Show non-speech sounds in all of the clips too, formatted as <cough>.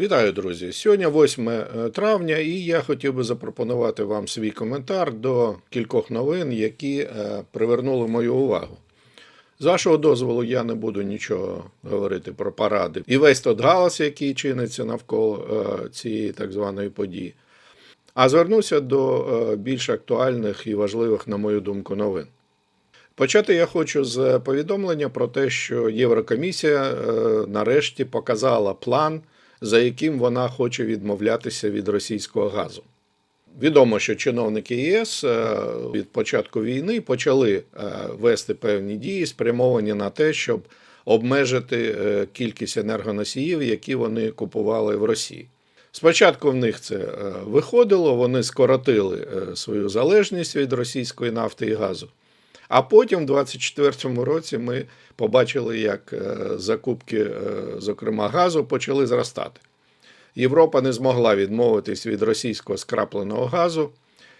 Вітаю, друзі! Сьогодні 8 травня, і я хотів би запропонувати вам свій коментар до кількох новин, які е, привернули мою увагу. З вашого дозволу, я не буду нічого говорити про паради і весь тот галас, який чиниться навколо е, цієї так званої події. А звернуся до е, більш актуальних і важливих, на мою думку, новин. Почати я хочу з повідомлення про те, що Єврокомісія е, нарешті показала план, за яким вона хоче відмовлятися від російського газу. Відомо, що чиновники ЄС е, від початку війни почали е, вести певні дії, спрямовані на те, щоб обмежити е, кількість енергоносіїв, які вони купували в Росії. Спочатку в них це виходило, вони скоротили свою залежність від російської нафти і газу. А потім, в 2024 році, ми побачили, як е, закупки, е, зокрема, газу, почали зростати. Європа не змогла відмовитись від російського скрапленого газу,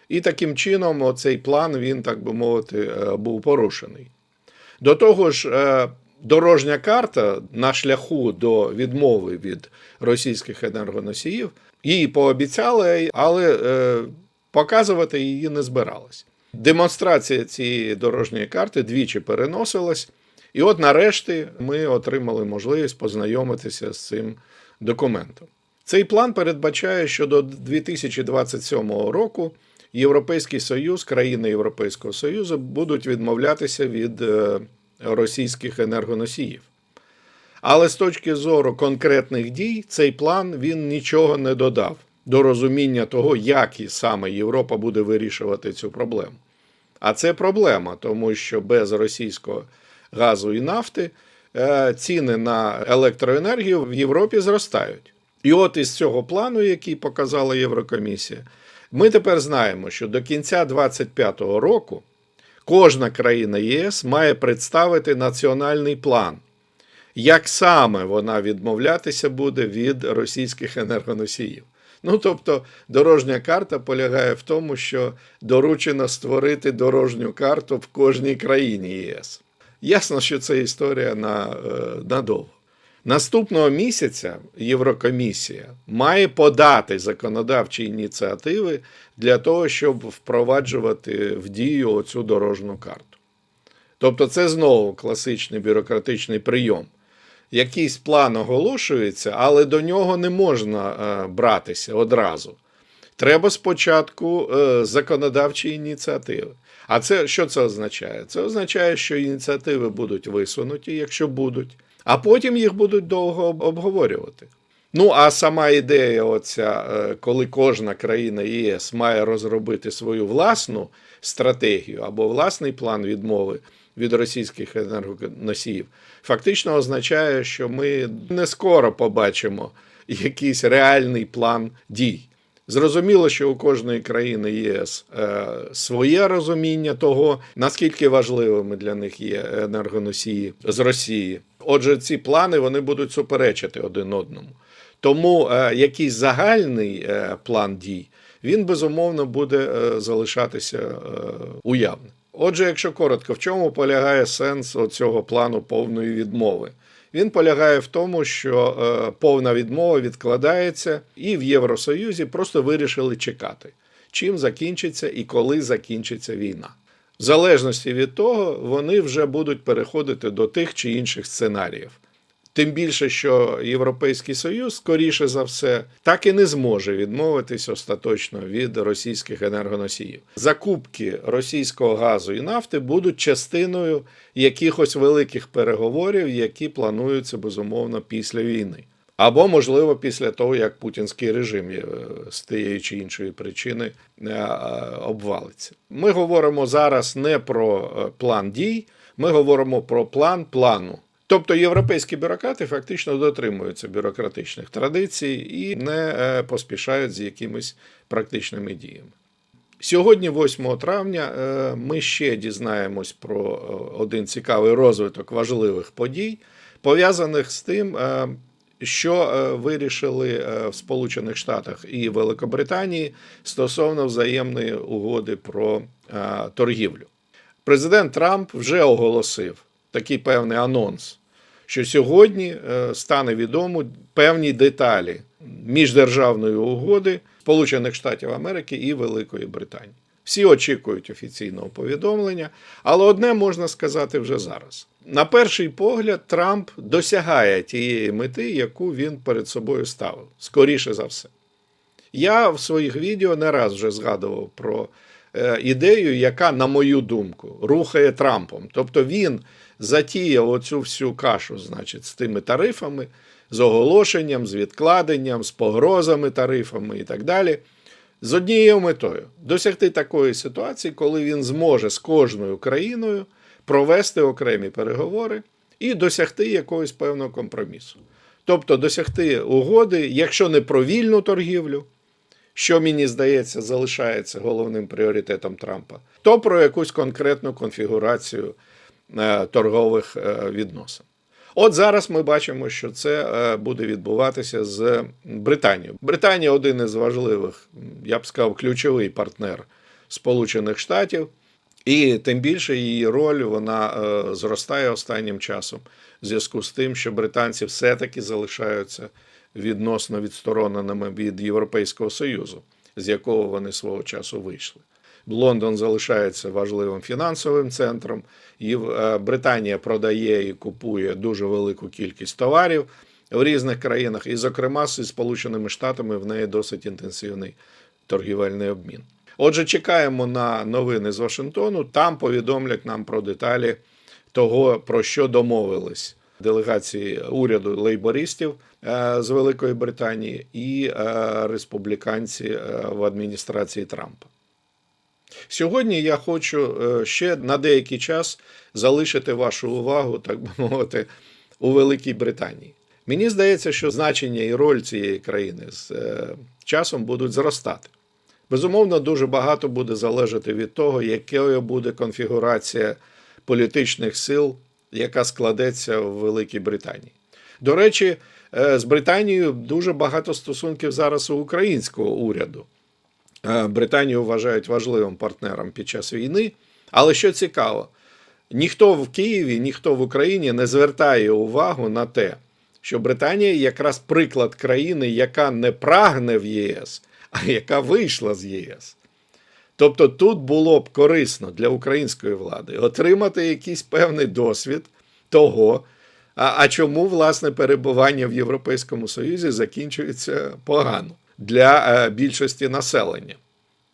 і таким чином оцей план, він, так би мовити, е, був порушений. До того ж, дорожня карта на шляху до відмови від російських енергоносіїв її пообіцяли, але показувати її не збиралась. Демонстрація цієї дорожньої карти двічі переносилась, і от нарешті ми отримали можливість познайомитися з цим документом. Цей план передбачає, що до 2027 року Європейський Союз, країни Європейського Союзу будуть відмовлятися від е, російських енергоносіїв. Але з точки зору конкретних дій, цей план він нічого не додав до розуміння того, як і саме Європа буде вирішувати цю проблему. А це проблема, тому що без російського газу і нафти е, ціни на електроенергію в Європі зростають. І от із цього плану, який показала Єврокомісія, ми тепер знаємо, що до кінця 2025 року кожна країна ЄС має представити національний план, як саме вона відмовлятися буде від російських енергоносіїв. Ну, тобто, дорожня карта полягає в тому, що доручено створити дорожню карту в кожній країні ЄС. Ясно, що це історія на, е, надовго. Наступного місяця Єврокомісія має подати законодавчі ініціативи для того, щоб впроваджувати в дію оцю дорожню карту. Тобто, це знову класичний бюрократичний прийом. Якийсь план оголошується, але до нього не можна е, братися одразу. Треба спочатку е, законодавчі ініціативи. А це що це означає? Це означає, що ініціативи будуть висунуті, якщо будуть, а потім їх будуть довго обговорювати. Ну, а сама ідея, оця, е, коли кожна країна ЄС має розробити свою власну стратегію або власний план відмови від російських енергоносіїв, фактично означає, що ми не скоро побачимо якийсь реальний план дій. Зрозуміло, що у кожної країни ЄС е, своє розуміння того, наскільки важливими для них є енергоносії з Росії. Отже, ці плани вони будуть суперечити один одному. Тому е, якийсь загальний е, план дій він безумовно буде залишатися уявним. Отже, якщо коротко, в чому полягає сенс цього плану повної відмови? Він полягає в тому, що е, повна відмова відкладається, і в Євросоюзі просто вирішили чекати, чим закінчиться і коли закінчиться війна. В залежності від того, вони вже будуть переходити до тих чи інших сценаріїв. Тим більше, що Європейський Союз, скоріше за все, так і не зможе відмовитись остаточно від російських енергоносіїв. Закупки російського газу і нафти будуть частиною якихось великих переговорів, які плануються безумовно після війни. Або, можливо, після того, як путінський режим е, з тієї чи іншої причини е, е, обвалиться. Ми говоримо зараз не про план дій, ми говоримо про план плану. Тобто європейські бюрократи фактично дотримуються бюрократичних традицій і не е, поспішають з якимись практичними діями. Сьогодні, 8 травня, е, ми ще дізнаємось про е, один цікавий розвиток важливих подій, пов'язаних з тим, що вирішили в Сполучених Штатах і Великобританії стосовно взаємної угоди про торгівлю. Президент Трамп вже оголосив такий певний анонс, що сьогодні е, стане відомо певні деталі міждержавної угоди Сполучених Штатів Америки і Великої Британії. Всі очікують офіційного повідомлення, але одне можна сказати вже зараз. На перший погляд, Трамп досягає тієї мети, яку він перед собою ставив, скоріше за все. Я в своїх відео не раз вже згадував про е, ідею, яка, на мою думку, рухає Трампом. Тобто він затіяв оцю всю кашу, значить, з тими тарифами, з оголошенням, з відкладенням, з погрозами тарифами і так далі. З однією метою досягти такої ситуації, коли він зможе з кожною країною провести окремі переговори і досягти якогось певного компромісу. Тобто досягти угоди, якщо не про вільну торгівлю, що мені здається залишається головним пріоритетом Трампа, то про якусь конкретну конфігурацію торгових е, відносин. От зараз ми бачимо, що це е, буде відбуватися з Британією. Британія один із важливих, я б сказав, ключовий партнер Сполучених Штатів. І тим більше її роль вона е, зростає останнім часом в зв'язку з тим, що британці все-таки залишаються відносно відстороненими від Європейського Союзу, з якого вони свого часу вийшли. Лондон залишається важливим фінансовим центром, і е, Британія продає і купує дуже велику кількість товарів в різних країнах, і, зокрема, зі Сполученими Штатами в неї досить інтенсивний торгівельний обмін. Отже, чекаємо на новини з Вашингтону. Там повідомлять нам про деталі того, про що домовились делегації уряду лейбористів е, з Великої Британії і е, республіканці в адміністрації Трампа. Сьогодні я хочу е, ще на деякий час залишити вашу увагу, так би <laughs> мовити, у Великій Британії. Мені здається, що значення і роль цієї країни з е, часом будуть зростати. Безумовно, дуже багато буде залежати від того, якою буде конфігурація політичних сил, яка складеться в Великій Британії. До речі, е, з Британією дуже багато стосунків зараз у українського уряду. Е, Британію вважають важливим партнером під час війни. Але що цікаво, ніхто в Києві, ніхто в Україні не звертає увагу на те, що Британія якраз приклад країни, яка не прагне в ЄС, а яка вийшла з ЄС. Тобто тут було б корисно для української влади отримати якийсь певний досвід того, а, а чому власне перебування в Європейському Союзі закінчується погано для е, більшості населення.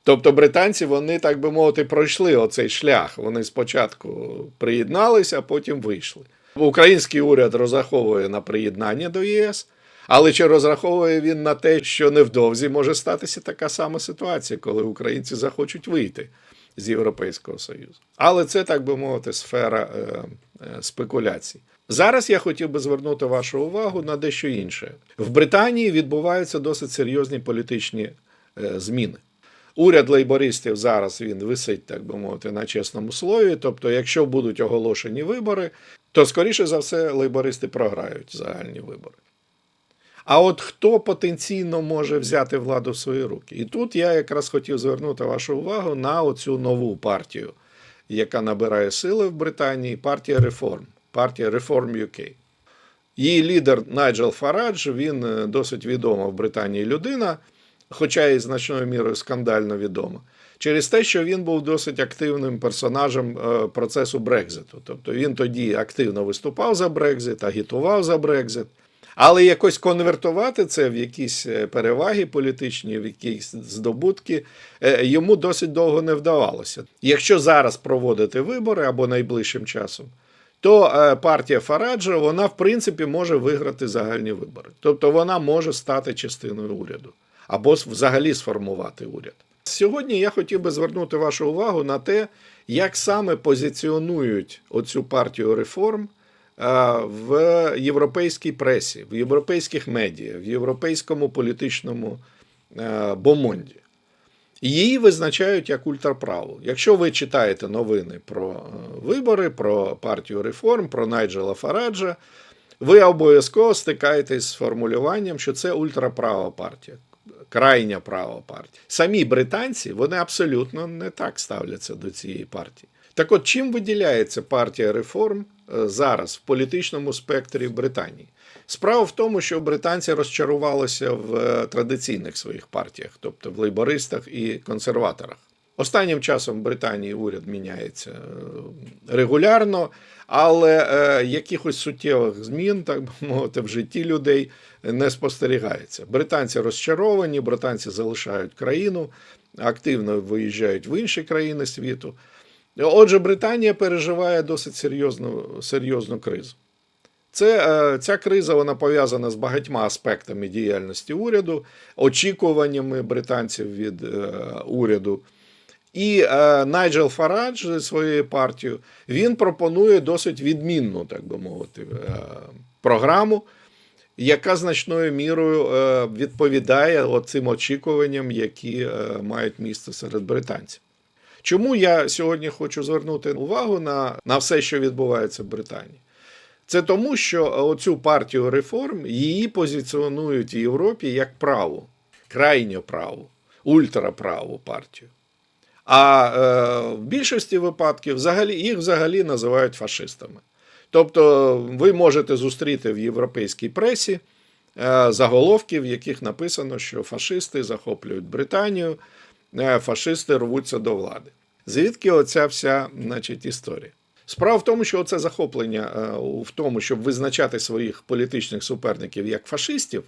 Тобто британці, вони, так би мовити, пройшли оцей шлях. Вони спочатку приєдналися, а потім вийшли. Український уряд розраховує на приєднання до ЄС, але чи розраховує він на те, що невдовзі може статися така сама ситуація, коли українці захочуть вийти з Європейського Союзу. Але це, так би мовити, сфера е, е, спекуляцій. Зараз я хотів би звернути вашу увагу на дещо інше. В Британії відбуваються досить серйозні політичні е, зміни. Уряд лейбористів зараз він висить, так би мовити, на чесному слові. Тобто, якщо будуть оголошені вибори, то скоріше за все лейбористи програють загальні вибори. А от хто потенційно може взяти владу в свої руки? І тут я якраз хотів звернути вашу увагу на оцю нову партію, яка набирає сили в Британії партія реформ, партія Reform UK. Її лідер Найджел Фарадж, він е, досить відома в Британії людина, хоча і значною мірою скандально відома, через те, що він був досить активним персонажем е, процесу Брекзиту. Тобто він тоді активно виступав за Брекзит, агітував за Брекзит. Але якось конвертувати це в якісь е, переваги політичні, в якісь здобутки йому досить довго не вдавалося. Якщо зараз проводити вибори або найближчим часом, то е, партія Фараджа вона в принципі може виграти загальні вибори. Тобто вона може стати частиною уряду або взагалі сформувати уряд. Сьогодні я хотів би звернути вашу увагу на те, як саме позиціонують оцю партію реформ в європейській пресі, в європейських медіа, в європейському політичному бомонді. Її визначають як ультраправу. Якщо ви читаєте новини про вибори, про партію реформ, про Найджела Фараджа, ви обов'язково стикаєтесь з формулюванням, що це ультраправа партія, крайня права партія. Самі британці вони абсолютно не так ставляться до цієї партії. Так от, чим виділяється партія реформ е, зараз в політичному спектрі Британії? Справа в тому, що британці розчарувалися в е, традиційних своїх партіях, тобто в лейбористах і консерваторах. Останнім часом в Британії уряд міняється е, регулярно, але е, якихось суттєвих змін, так би <laughs> мовити, в житті людей не спостерігається. Британці розчаровані, британці залишають країну, активно виїжджають в інші країни світу. Отже, Британія переживає досить серйозну, серйозну кризу. Це, е, ця криза вона пов'язана з багатьма аспектами діяльності уряду, очікуваннями британців від е, уряду. І е, Найджел Фарадж зі своєю партією він пропонує досить відмінну, так би мовити, е, програму, яка значною мірою е, відповідає цим очікуванням, які е, мають місце серед британців. Чому я сьогодні хочу звернути увагу на, на все, що відбувається в Британії? Це тому, що оцю партію реформ її позиціонують в Європі як праву, крайньо праву, ультраправу партію. А е, в більшості випадків взагалі, їх взагалі називають фашистами. Тобто ви можете зустріти в європейській пресі е, заголовки, в яких написано, що фашисти захоплюють Британію, е, фашисти рвуться до влади. Звідки оця вся значить, історія? Справа в тому, що це захоплення е, в тому, щоб визначати своїх політичних суперників як фашистів,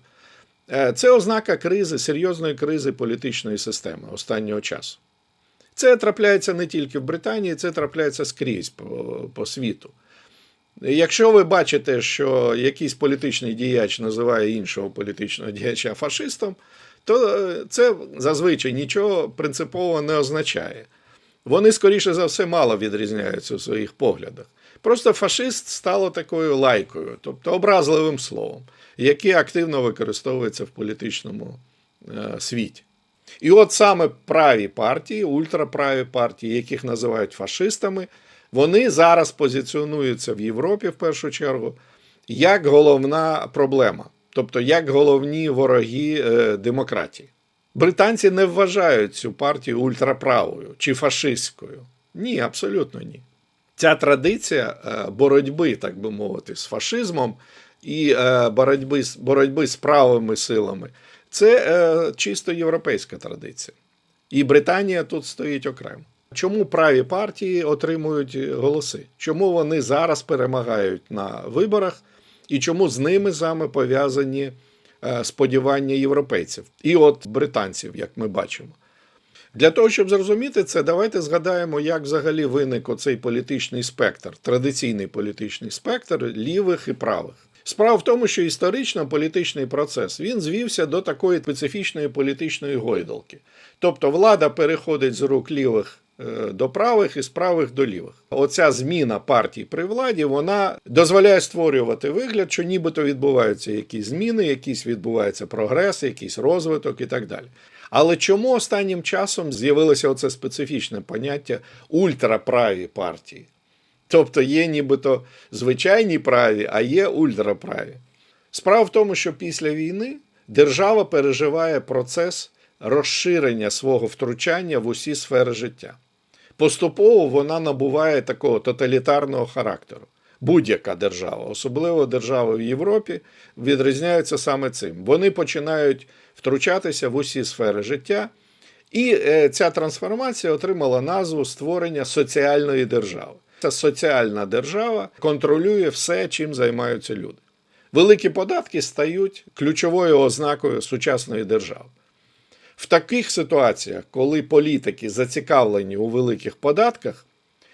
е, це ознака кризи, серйозної кризи політичної системи останнього часу. Це трапляється не тільки в Британії, це трапляється скрізь по, по світу. Якщо ви бачите, що якийсь політичний діяч називає іншого політичного діяча фашистом, то е, це зазвичай нічого принципово не означає. Вони, скоріше за все, мало відрізняються в своїх поглядах. Просто фашист стало такою лайкою, тобто образливим словом, яке активно використовується в політичному е, світі. І от саме праві партії, ультраправі партії, яких називають фашистами, вони зараз позиціонуються в Європі в першу чергу як головна проблема, тобто як головні вороги е, демократії. Британці не вважають цю партію ультраправою чи фашистською. Ні, абсолютно ні. Ця традиція е, боротьби, так би мовити, з фашизмом і е, боротьби, боротьби з правими силами це е, чисто європейська традиція. І Британія тут стоїть окремо. Чому праві партії отримують голоси? Чому вони зараз перемагають на виборах, і чому з ними саме пов'язані сподівання європейців і от британців, як ми бачимо? Для того, щоб зрозуміти це, давайте згадаємо, як взагалі виник оцей політичний спектр, традиційний політичний спектр лівих і правих. Справа в тому, що історично політичний процес він звівся до такої специфічної політичної гойдалки. Тобто влада переходить з рук лівих до правих і з правих до лівих. Оця зміна партій при владі вона дозволяє створювати вигляд, що нібито відбуваються якісь зміни, якийсь відбувається прогрес, якийсь розвиток і так далі. Але чому останнім часом з'явилося оце специфічне поняття ультраправі партії? Тобто є нібито звичайні праві, а є ультраправі. Справа в тому, що після війни держава переживає процес розширення свого втручання в усі сфери життя. Поступово вона набуває такого тоталітарного характеру. Будь-яка держава, особливо держави в Європі, відрізняються саме цим. Вони починають втручатися в усі сфери життя, і ця трансформація отримала назву створення соціальної держави. Ця соціальна держава контролює все, чим займаються люди. Великі податки стають ключовою ознакою сучасної держави. В таких ситуаціях, коли політики зацікавлені у великих податках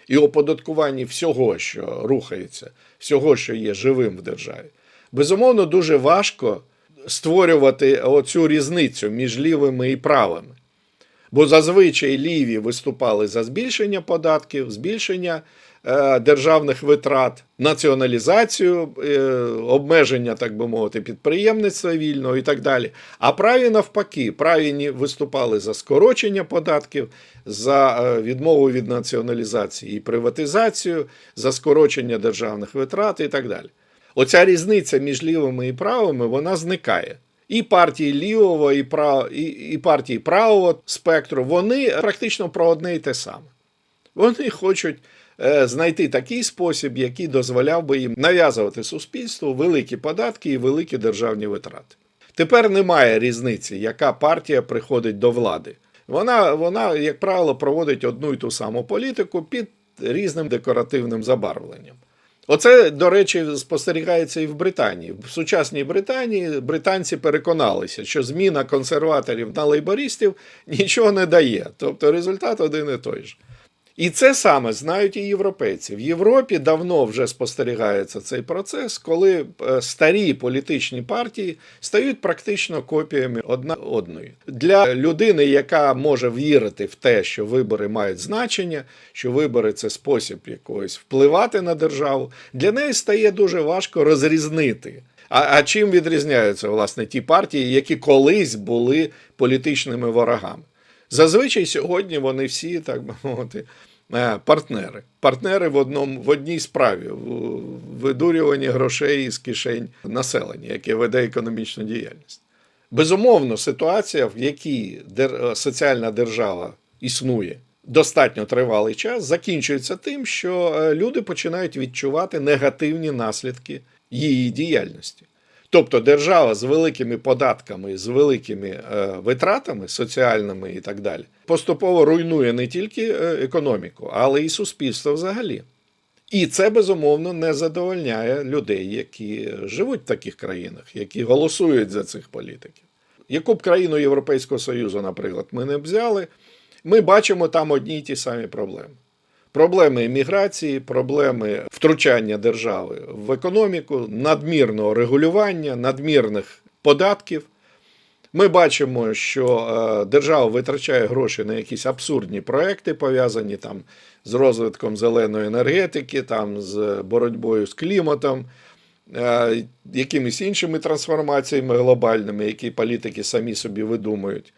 і оподаткуванні всього, що рухається, всього, що є живим в державі, безумовно, дуже важко створювати оцю різницю між лівими і правими. Бо зазвичай ліві виступали за збільшення податків, збільшення державних витрат, націоналізацію, е, обмеження, так би мовити, підприємництва вільного і так далі. А праві навпаки, праві виступали за скорочення податків, за е, відмову від націоналізації і приватизацію, за скорочення державних витрат і так далі. Оця різниця між лівими і правими вона зникає. І партії лівого, і прав... і, і партії правого спектру вони практично про одне і те саме. Вони хочуть е, знайти такий спосіб, який дозволяв би їм нав'язувати суспільству великі податки і великі державні витрати. Тепер немає різниці, яка партія приходить до влади. Вона, вона, як правило, проводить одну й ту саму політику під різним декоративним забарвленням. Оце, до речі, спостерігається і в Британії. В сучасній Британії британці переконалися, що зміна консерваторів на лейбористів нічого не дає. Тобто результат один і той же. І це саме знають і європейці. В Європі давно вже спостерігається цей процес, коли е, старі політичні партії стають практично копіями одна одної. Для людини, яка може вірити в те, що вибори мають значення, що вибори це спосіб якогось впливати на державу, для неї стає дуже важко розрізнити. А, а чим відрізняються власне ті партії, які колись були політичними ворогами? Зазвичай сьогодні вони всі, так би мовити, е, партнери. Партнери в одному в одній справі в видурюванні грошей з кишень населення, яке веде економічну діяльність. Безумовно, ситуація, в якій дер... соціальна держава існує достатньо тривалий час, закінчується тим, що е, люди починають відчувати негативні наслідки її діяльності. Тобто держава з великими податками, з великими е, витратами соціальними і так далі, поступово руйнує не тільки е, економіку, але й суспільство взагалі. І це безумовно не задовольняє людей, які живуть в таких країнах, які голосують за цих політиків. Яку б країну Європейського Союзу, наприклад, ми не взяли, ми бачимо там одні й ті самі проблеми. Проблеми імміграції, проблеми втручання держави в економіку, надмірного регулювання, надмірних податків. Ми бачимо, що е, держава витрачає гроші на якісь абсурдні проекти, пов'язані там з розвитком зеленої енергетики, там з боротьбою з кліматом, е, якимись іншими трансформаціями глобальними, які політики самі собі видумують.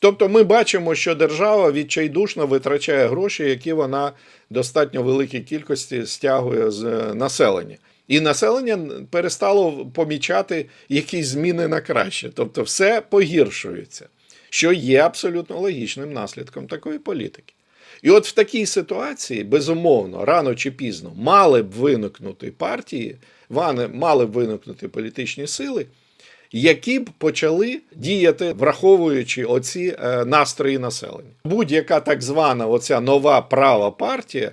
Тобто ми бачимо, що держава відчайдушно витрачає гроші, які вона достатньо великій кількості стягує з населення. І населення перестало помічати якісь зміни на краще. Тобто все погіршується, що є абсолютно логічним наслідком такої політики. І от в такій ситуації, безумовно, рано чи пізно мали б виникнути партії, мали б виникнути політичні сили які б почали діяти, враховуючи оці е, настрої населення. Будь-яка так звана оця нова права партія.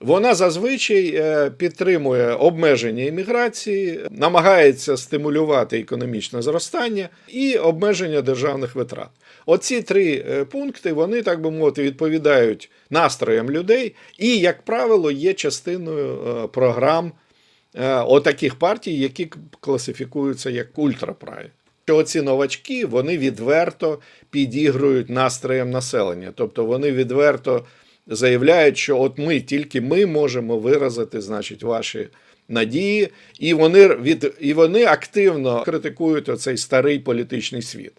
Вона зазвичай е, підтримує обмеження імміграції, намагається стимулювати економічне зростання і обмеження державних витрат. Оці три е, пункти вони, так би мовити, відповідають настроям людей і, як правило, є частиною програм отаких партій, які класифікуються як ультраправі. Що оці новачки вони відверто підігрують настроям населення, тобто вони відверто заявляють, що от ми тільки ми можемо виразити, значить, ваші надії, і вони від і вони активно критикують оцей старий політичний світ.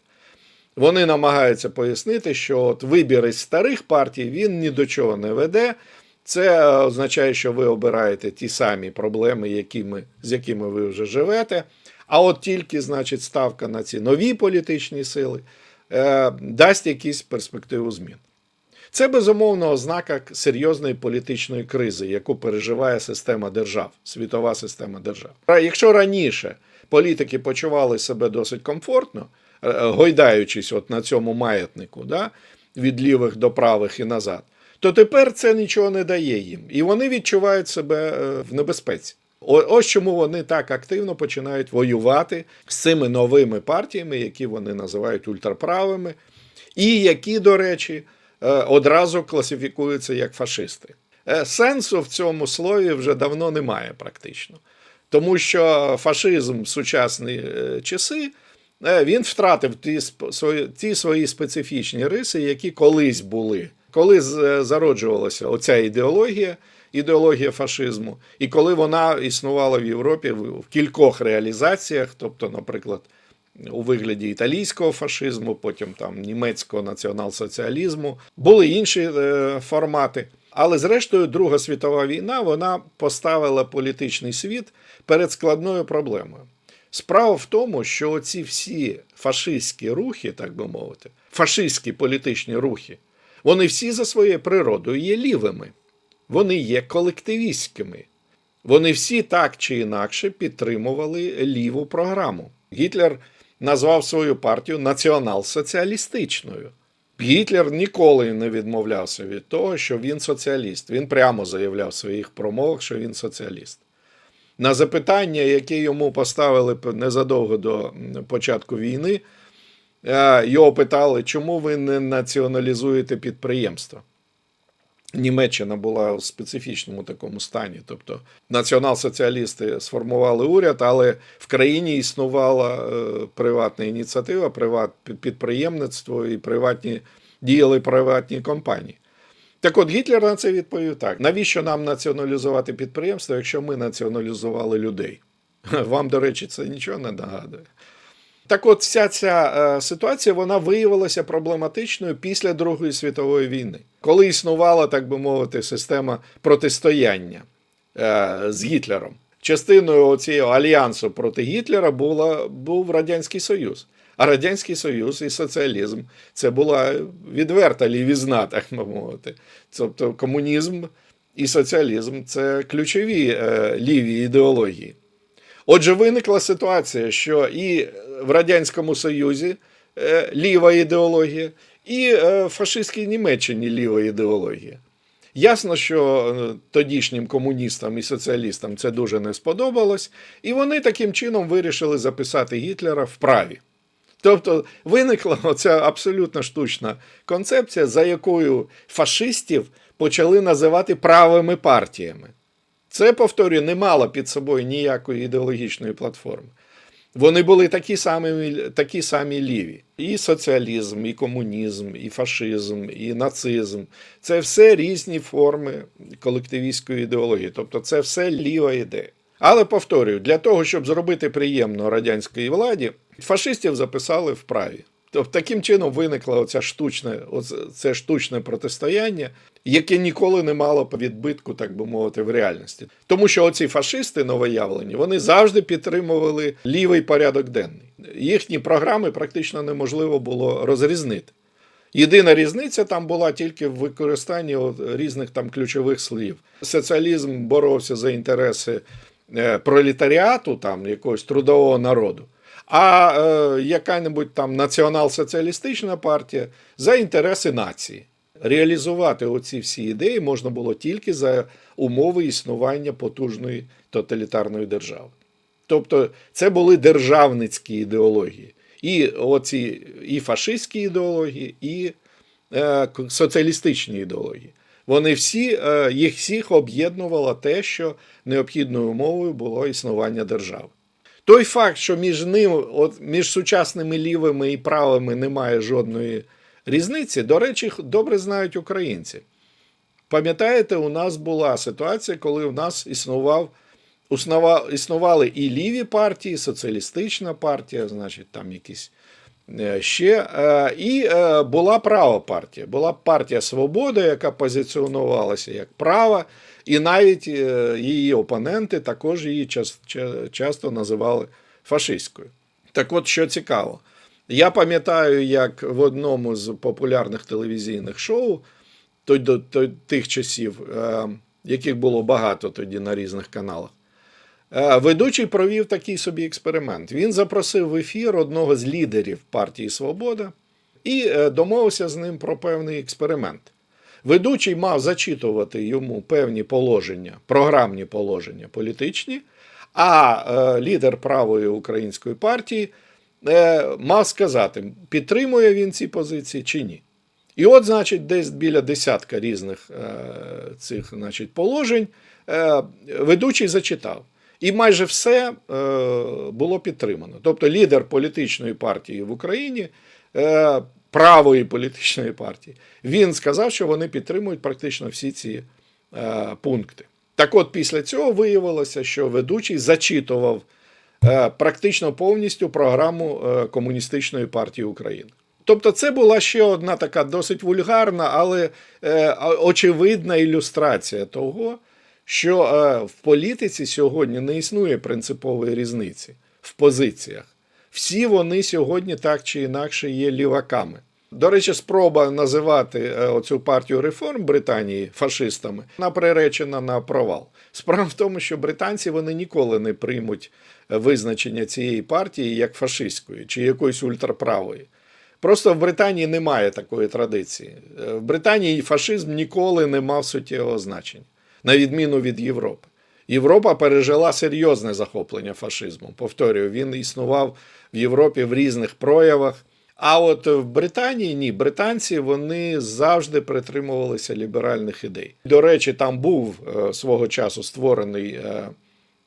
Вони намагаються пояснити, що от вибір із старих партій він ні до чого не веде. Це означає, що ви обираєте ті самі проблеми, якими, з якими ви вже живете. А от тільки, значить, ставка на ці нові політичні сили е, дасть якісь перспективу змін. Це безумовно ознака серйозної політичної кризи, яку переживає система держав, світова система держав. Якщо раніше політики почували себе досить комфортно, е, гойдаючись от на цьому маятнику, да, від лівих до правих і назад, то тепер це нічого не дає їм. І вони відчувають себе е, в небезпеці. Ось чому вони так активно починають воювати з цими новими партіями, які вони називають ультраправими, і які, до речі, е, одразу класифікуються як фашисти. Е, сенсу в цьому слові вже давно немає, практично. Тому що фашизм в сучасні часи він втратив ті свої, ті свої специфічні риси, які колись були коли зароджувалася оця ідеологія, ідеологія фашизму, і коли вона існувала в Європі в кількох реалізаціях, тобто, наприклад, у вигляді італійського фашизму, потім там німецького націонал-соціалізму, були інші е, формати. Але зрештою, Друга світова війна вона поставила політичний світ перед складною проблемою. Справа в тому, що ці всі фашистські рухи, так би мовити, фашистські політичні рухи, вони всі за своєю природою є лівими. вони є колективістськими. Вони всі так чи інакше підтримували ліву програму. Гітлер назвав свою партію націонал-соціалістичною. Гітлер ніколи не відмовлявся від того, що він соціаліст. Він прямо заявляв в своїх промовах, що він соціаліст. На запитання, яке йому поставили незадовго до початку війни, його питали, чому ви не націоналізуєте підприємства. Німеччина була в специфічному такому стані. Тобто націонал-соціалісти сформували уряд, але в країні існувала е, приватна ініціатива, приват, підприємництво і приватні діяли приватні компанії. Так от Гітлер на це відповів так: навіщо нам націоналізувати підприємство, якщо ми націоналізували людей? <laughs> Вам, до речі, це нічого не нагадує. Так от вся ця е, ситуація вона виявилася проблематичною після Другої світової війни, коли існувала, так би мовити, система протистояння е, з Гітлером. Частиною цього альянсу проти Гітлера була, був Радянський Союз. А Радянський Союз і соціалізм це була відверта лівізна, <laughs> так би мовити. Тобто комунізм і соціалізм це ключові е, ліві ідеології. Отже, виникла ситуація, що і в Радянському Союзі е, ліва ідеологія, і е, в фашистській Німеччині ліва ідеологія. Ясно, що е, тодішнім комуністам і соціалістам це дуже не сподобалось, і вони таким чином вирішили записати Гітлера в праві. Тобто виникла оця абсолютно штучна концепція, за якою фашистів почали називати правими партіями. Це, повторюю, не мало під собою ніякої ідеологічної платформи. Вони були такі самі, такі самі ліві. І соціалізм, і комунізм, і фашизм, і нацизм це все різні форми колективістської ідеології. Тобто це все ліва ідея. Але повторюю, для того, щоб зробити приємно радянській владі, фашистів записали вправі. Тобто таким чином виникло оця штучне, оце, це штучне протистояння, яке ніколи не мало відбитку, так би мовити, в реальності. Тому що оці фашисти новоявлені, вони завжди підтримували лівий порядок денний. Їхні програми практично неможливо було розрізнити. Єдина різниця там була тільки в використанні різних там ключових слів. Соціалізм боровся за інтереси е, пролетаріату, там якогось трудового народу. А е, яка-небудь там націонал-соціалістична партія за інтереси нації. Реалізувати оці всі ідеї можна було тільки за умови існування потужної тоталітарної держави. Тобто це були державницькі ідеології. І оці і фашистські ідеології, і е, соціалістичні ідеології. Вони всі, е, їх всіх об'єднувало те, що необхідною умовою було існування держави. Той факт, що між ним, от між сучасними лівими і правими немає жодної різниці, до речі, добре знають українці. Пам'ятаєте, у нас була ситуація, коли у нас існував, існува, існували і ліві партії, соціалістична партія, значить, там якісь е, ще, е, і е, була права партія. Була партія Свобода, яка позиціонувалася як права, і навіть її опоненти також її часто називали фашистською. Так от, що цікаво, я пам'ятаю, як в одному з популярних телевізійних шоу до тих часів, е, яких було багато тоді на різних каналах, е, ведучий провів такий собі експеримент. Він запросив в ефір одного з лідерів партії Свобода і е, домовився з ним про певний експеримент. Ведучий мав зачитувати йому певні положення, програмні положення політичні, а лідер правої української партії мав сказати, підтримує він ці позиції чи ні. І от, значить, десь біля десятка різних е, цих значить, положень е, ведучий зачитав. І майже все е, було підтримано. Тобто лідер політичної партії в Україні, е, правої політичної партії, він сказав, що вони підтримують практично всі ці е, пункти. Так от, після цього виявилося, що ведучий зачитував е, практично повністю програму е, Комуністичної партії України. Тобто, це була ще одна така досить вульгарна, але е, очевидна ілюстрація того, що е, в політиці сьогодні не існує принципової різниці в позиціях. Всі вони сьогодні так чи інакше є ліваками. До речі, спроба називати е, оцю партію реформ Британії фашистами вона приречена на провал. Справа в тому, що британці вони ніколи не приймуть е, визначення цієї партії як фашистської чи якоїсь ультраправої. Просто в Британії немає такої традиції. Е, В Британії фашизм ніколи не мав суттєвого значення, на відміну від Європи. Європа пережила серйозне захоплення фашизмом. Повторюю, він існував в Європі в різних проявах. А от в Британії ні, британці вони завжди притримувалися ліберальних ідей. До речі, там був е, свого часу створений е,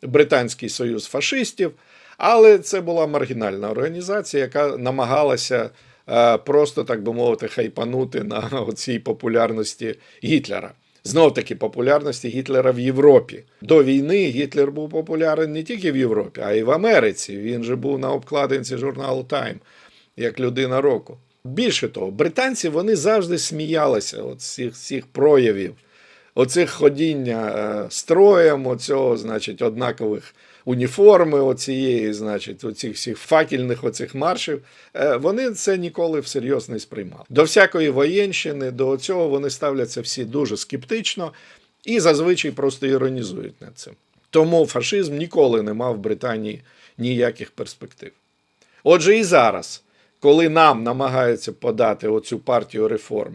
Британський союз фашистів, але це була маргінальна організація, яка намагалася е, просто, так би мовити, хайпанути на <laughs> цій популярності Гітлера. Знов таки популярності Гітлера в Європі. До війни Гітлер був популярен не тільки в Європі, а й в Америці. Він же був на обкладинці журналу Time як людина року. Більше того, британці вони завжди сміялися от з цих, цих проявів, оцих ходіння е, строєм, оцього, значить, однакових уніформи, оцієї, значить, оцих всіх факельних оцих маршів. Е, вони це ніколи всерйоз не сприймали. До всякої воєнщини, до цього вони ставляться всі дуже скептично і зазвичай просто іронізують над цим. Тому фашизм ніколи не мав в Британії ніяких перспектив. Отже, і зараз, коли нам намагаються подати оцю партію реформ,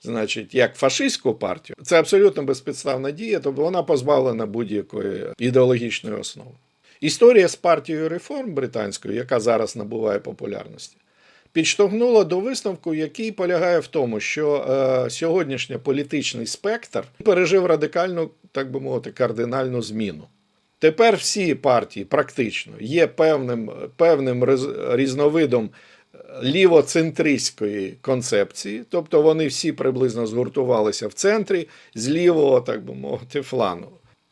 значить, як фашистську партію, це абсолютно безпідставна дія, тобто вона позбавлена будь-якої ідеологічної основи. Історія з партією реформ британською, яка зараз набуває популярності, підштовхнула до висновку, який полягає в тому, що е, сьогоднішній політичний спектр пережив радикальну, так би мовити, кардинальну зміну. Тепер всі партії практично є певним, певним різновидом лівоцентристської концепції, тобто вони всі приблизно згуртувалися в центрі з лівого, так би мовити, флану.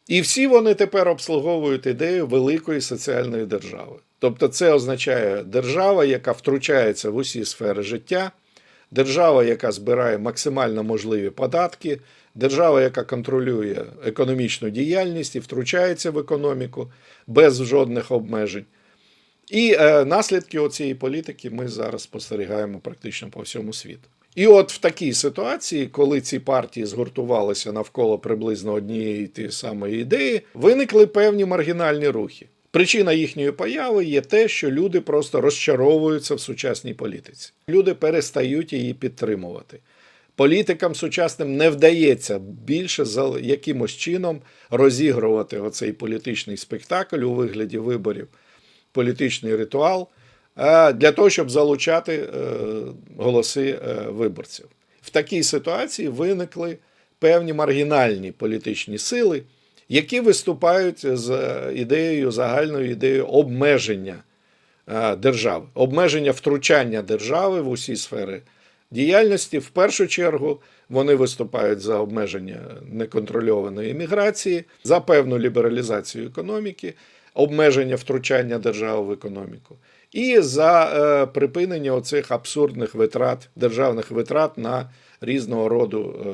І всі вони тепер обслуговують ідею великої соціальної держави. Тобто, це означає держава, яка втручається в усі сфери життя, держава, яка збирає максимально можливі податки, держава, яка контролює економічну діяльність і втручається в економіку без жодних обмежень. І е, наслідки цієї політики ми зараз спостерігаємо практично по всьому світу. І от в такій ситуації, коли ці партії згуртувалися навколо приблизно однієї тієї самої ідеї, виникли певні маргінальні рухи. Причина їхньої появи є те, що люди просто розчаровуються в сучасній політиці. Люди перестають її підтримувати. Політикам сучасним не вдається більше за якимось чином розігрувати оцей політичний спектакль у вигляді виборів політичний ритуал е, для того, щоб залучати е, голоси е, виборців. В такій ситуації виникли певні маргінальні політичні сили, які виступають з ідеєю загальною ідеєю обмеження держави, обмеження втручання держави в усі сфери діяльності. В першу чергу вони виступають за обмеження неконтрольованої міграції, за певну лібералізацію економіки обмеження втручання держави в економіку, і за е, припинення оцих абсурдних витрат, державних витрат на різного роду е,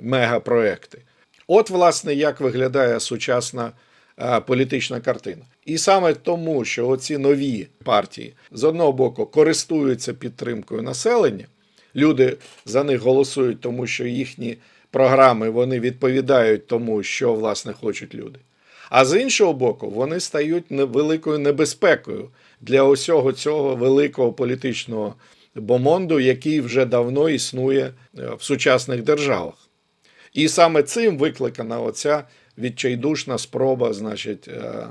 мегапроекти. От, власне, як виглядає сучасна е, політична картина. І саме тому, що оці нові партії з одного боку користуються підтримкою населення, люди за них голосують, тому що їхні програми вони відповідають тому, що власне хочуть люди. А з іншого боку, вони стають великою небезпекою для усього цього великого політичного бомонду, який вже давно існує е, в сучасних державах. І саме цим викликана оця відчайдушна спроба, значить, е,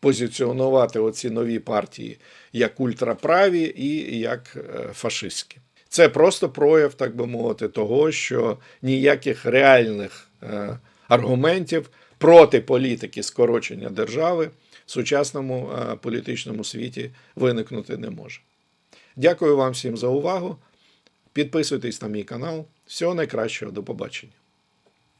позиціонувати оці нові партії як ультраправі і як е, фашистські. Це просто прояв, так би мовити, того, що ніяких реальних аргументів проти політики скорочення держави в сучасному е, політичному світі виникнути не може. Дякую вам всім за увагу. Підписуйтесь на мій канал. Всього найкращого, до побачення.